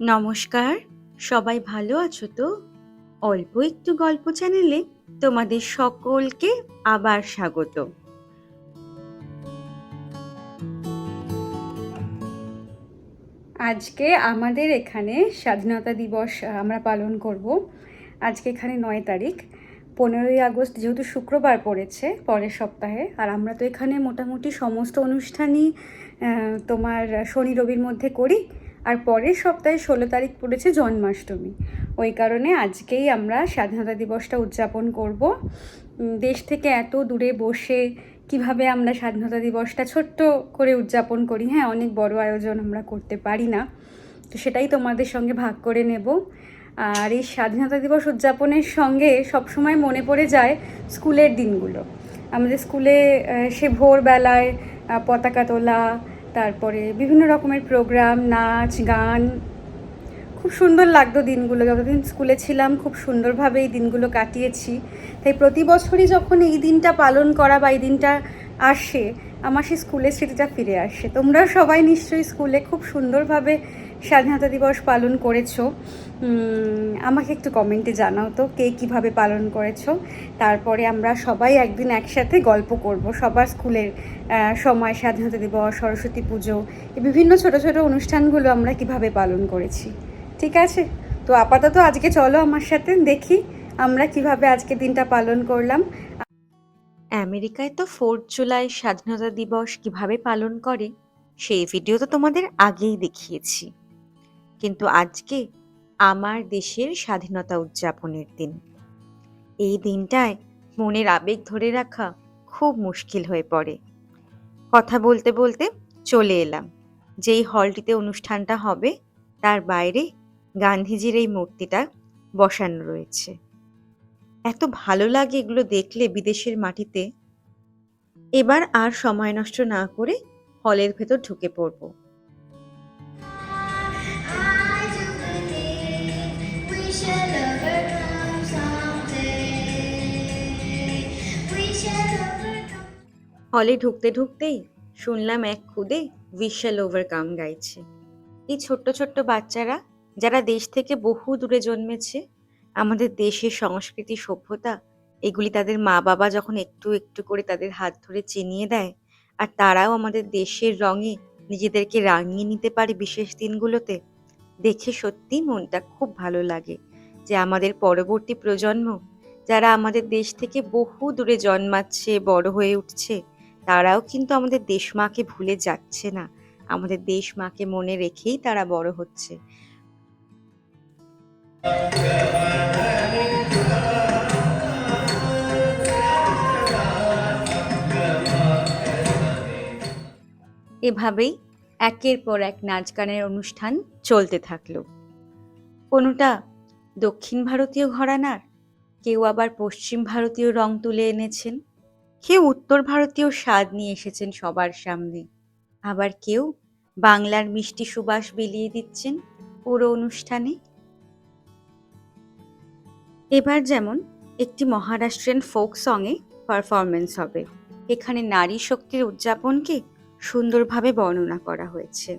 নমস্কার, সবাই ভালো আছো তো? অল্প একটু গল্প চ্যানেলে তোমাদের সকলকে আবার স্বাগত। আজকে আমাদের এখানে স্বাধীনতা দিবস আমরা পালন করব। আজকে এখানে নয় তারিখ, পনেরোই আগস্ট যেহেতু শুক্রবার পড়েছে পরের সপ্তাহে, আর আমরা তো এখানে মোটামুটি সমস্ত অনুষ্ঠানই তোমার শনি রবির মধ্যে করি। আর পরের সপ্তাহে ষোলো তারিখ পড়েছে জন্মাষ্টমী। ওই কারণে আজকেই আমরা স্বাধীনতা দিবসটা উদযাপন করব। দেশ থেকে এত দূরে বসে কীভাবে আমরা স্বাধীনতা দিবসটা ছোট্ট করে উদযাপন করি হ্যাঁ অনেক বড় আয়োজন আমরা করতে পারি না। তো সেটাই তোমাদের সঙ্গে ভাগ করে নেব। আর এই স্বাধীনতা দিবস উদযাপনের সঙ্গে সবসময় মনে পড়ে যায় স্কুলের দিনগুলো। আমাদের স্কুলে সে ভোরবেলায় পতাকা তোলা তারপরে বিভিন্ন রকমের প্রোগ্রাম নাচ, গান। খুব সুন্দর লাগতো দিনগুলো। যতদিন স্কুলে ছিলাম, খুব সুন্দরভাবে এই দিনগুলো কাটিয়েছি। তাই প্রতি বছরই যখন এই দিনটা পালন করা বা এই দিনটা আসে, আমার সেই স্কুলের স্মৃতিটা ফিরে আসে। তোমরা সবাই নিশ্চয়ই স্কুলে খুব সুন্দরভাবে স্বাধীনতা দিবস পালন করেছ আমাকে একটু কমেন্টে জানাও তো, কে কীভাবে পালন করেছ। তারপরে আমরা সবাই একদিন একসাথে গল্প করব। সবার স্কুলের সময়, স্বাধীনতা দিবস, সরস্বতী পুজো বিভিন্ন ছোট ছোট অনুষ্ঠানগুলো আমরা কীভাবে পালন করেছি। ঠিক আছে? তো আপাতত আজকে চলো আমার সাথে, দেখি আমরা কীভাবে আজকে দিনটা পালন করলাম। আমেরিকায় তো ফোর্থ জুলাই স্বাধীনতা দিবস কীভাবে পালন করে, সেই ভিডিও তো তোমাদের আগেই দেখিয়েছি। কিন্তু আজকে আমার দেশের স্বাধীনতা উদযাপনের দিন। এই দিনটায় মনের আবেগ ধরে রাখা খুব মুশকিল হয়ে পড়ে। কথা বলতে বলতে চলে এলাম। যেই হলটিতে অনুষ্ঠানটা হবে, তার বাইরে গান্ধীজির এই মূর্তিটা বসানো রয়েছে। এত ভালো লাগে এগুলো দেখলে বিদেশের মাটিতে। এবার আর সময় নষ্ট না করে হলের ভেতর ঢুকে পড়ব। হলে ঢুকতে ঢুকতেই শুনলাম এক খুদে উইশাল ওভারকাম গাইছে। এই ছোট্ট ছোট্ট বাচ্চারা যারা দেশ থেকে বহু দূরে জন্মেছে, আমাদের দেশের সংস্কৃতি, সভ্যতা, এগুলি তাদের মা বাবা যখন একটু একটু করে তাদের হাত ধরে চিনিয়ে দেয়, আর তারাও আমাদের দেশের রঙে নিজেদেরকে রাঙিয়ে নিতে পারে বিশেষ দিনগুলোতে, দেখে সত্যি মনটা খুব ভালো লাগে যে আমাদের পরবর্তী প্রজন্ম, যারা আমাদের দেশ থেকে বহু দূরে জন্মাচ্ছে, বড় হয়ে উঠছে তারাও কিন্তু আমাদের দেশ মাকে ভুলে যাচ্ছে না। আমাদের দেশ মাকে মনে রেখেই তারা বড় হচ্ছে। এভাবেই একের পর এক নাচ গানের অনুষ্ঠান চলতে থাকল। কোনোটা দক্ষিণ ভারতীয় ঘরানার? কেউ আবার পশ্চিম ভারতীয় রং তুলে এনেছেন? কেউ উত্তর ভারতীয় স্বাদ নিয়ে এসেছেন সবার সামনে। আবার কেউ বাংলার মিষ্টি সুবাস বিলিয়ে দিচ্ছেন পুরো অনুষ্ঠানে? এবার যেমন একটি মহারাষ্ট্রিয়ান ফোক সঙে পারফরমেন্স হবে। এখানে নারী শক্তির উদযাপনকে সুন্দরভাবে বর্ণনা করা হয়েছে।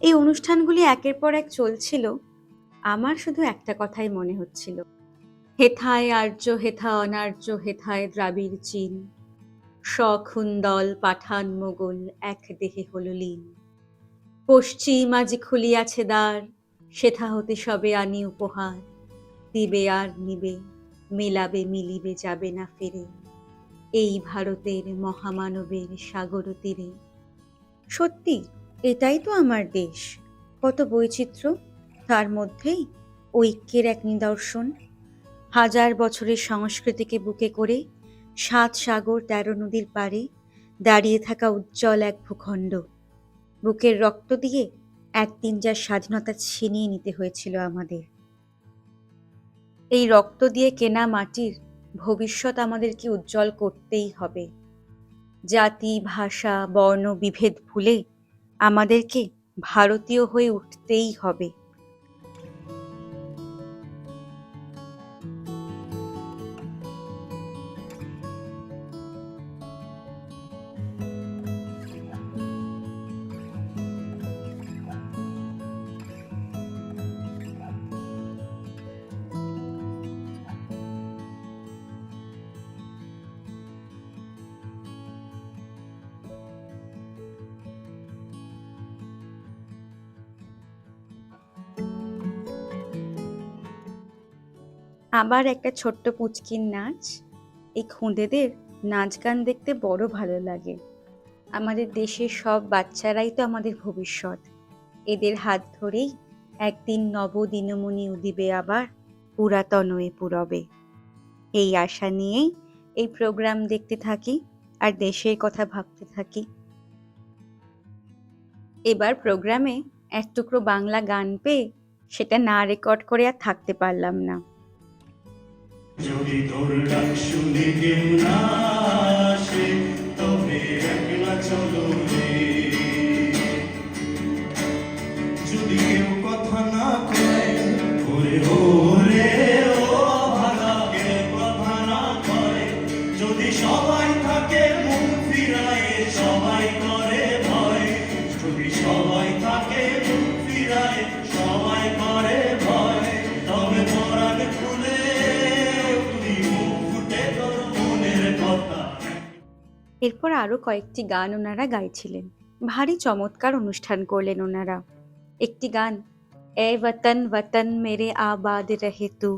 এই অনুষ্ঠানগুলি একের পর এক চলছিল। আমার শুধু একটা কথাই মনে হচ্ছিল। হেথায় আর্য হেথা অনার্য হেথায় দ্রাবিড় চীন। সখুন্দল পাঠান মোগল, এক দেহে হল লীন। পশ্চিম আজি খুলিয়াছে দ্বার, সেথা হতে সবে আনি উপহার। দিবে আর নিবে, মেলাবে মিলিবে যাবে না ফেরে। এই ভারতের মহামানবের সাগর তীরে। সত্যি, এটাই তো আমার দেশ। কত বৈচিত্র্য, তার মধ্যেই ঐক্যের এক নিদর্শন। হাজার বছরের সংস্কৃতিকে বুকে করে সাত সাগর তেরো নদীর পারে দাঁড়িয়ে থাকা উজ্জ্বল এক ভূখণ্ড। বুকের রক্ত দিয়ে একদিন যার স্বাধীনতা ছিনিয়ে নিতে হয়েছিল আমাদের। এই রক্ত দিয়ে কেনা মাটির ভবিষ্যৎ আমাদেরকে উজ্জ্বল করতেই হবে। জাতি, ভাষা, বর্ণ, বিভেদ ভুলে আমাদেরকে ভারতীয় হয়ে উঠতেই হবে। আবার একটা ছোট্ট পুচকির নাচ। এই খুঁদেদের নাচ গান দেখতে বড় ভালো লাগে। আমাদের দেশের সব বাচ্চারাই তো আমাদের ভবিষ্যৎ। এদের হাত ধরেই একদিন নবদিনমণি উদিবে আবার পুরাতন হয়ে পুরবে। এই আশা নিয়েই এই প্রোগ্রাম দেখতে থাকি আর দেশের কথা ভাবতে থাকি। এবার প্রোগ্রামে এক টুকরো বাংলা গান পেয়ে সেটা না রেকর্ড করে আর থাকতে পারলাম না। যদি তোর ডাক শুনে কেউ আসে, তবে একলা চলো যদি কেউ কথা না কয়, ওরে কথা না কয়, যদি সবাই থাকে মুখ ফিরায় সবাই এরপর আরও কয়েকটি গান ওনারা গাইছিলেন ভারী চমৎকার অনুষ্ঠান করলেন ওনারা একটি গান এ वतन वतन मेरे आबाद रहे तू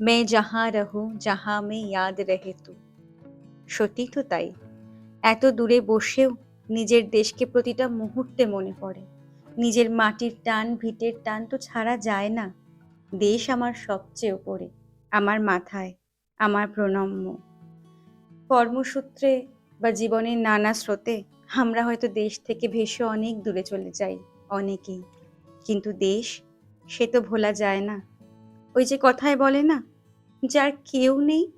मैं जहाँ रहूं जहाँ में याद रहे तू সত্যি তো তাই এত দূরে বসেও নিজের দেশকে প্রতিটা মুহূর্তে মনে পড়ে নিজের মাটির টান ভিটের টান তো ছাড়া যায় না দেশ আমার সবচেয়ে ওপরে আমার মাথায় আমার প্রণম্য কর্মসূত্রে বা জীবনের নানা স্রোতে আমরা হয়তো দেশ থেকে ভেসে অনেক দূরে চলে যাই, অনেকেই। কিন্তু দেশ, সে তো ভোলা যায় না। ওই যে কথায় বলে না, যার কেউ নেই,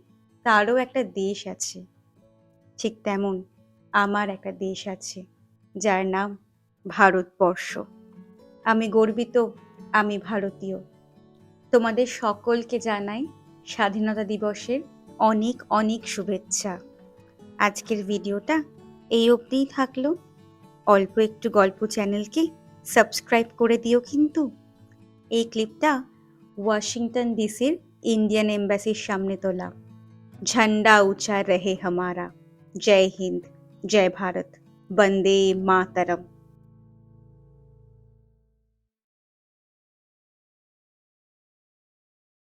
তারও একটা দেশ আছে। ঠিক তেমন আমার একটা দেশ আছে, যার নাম ভারতবর্ষ। আমি গর্বিত, আমি ভারতীয়। তোমাদের সকলকে জানাই স্বাধীনতা দিবসের অনেক অনেক শুভেচ্ছা। আজকের ভিডিওটা এই অবধিই থাকলো অল্প একটু গল্প চ্যানেলকে সাবস্ক্রাইব করে দিও কিন্তু এই ক্লিপটা ওয়াশিংটন ডিসির ইন্ডিয়ান এম্বাসির সামনে তোলা ঝান্ডা উঁচা রহে হামারা জয় হিন্দ জয় ভারত বন্দে মাতরম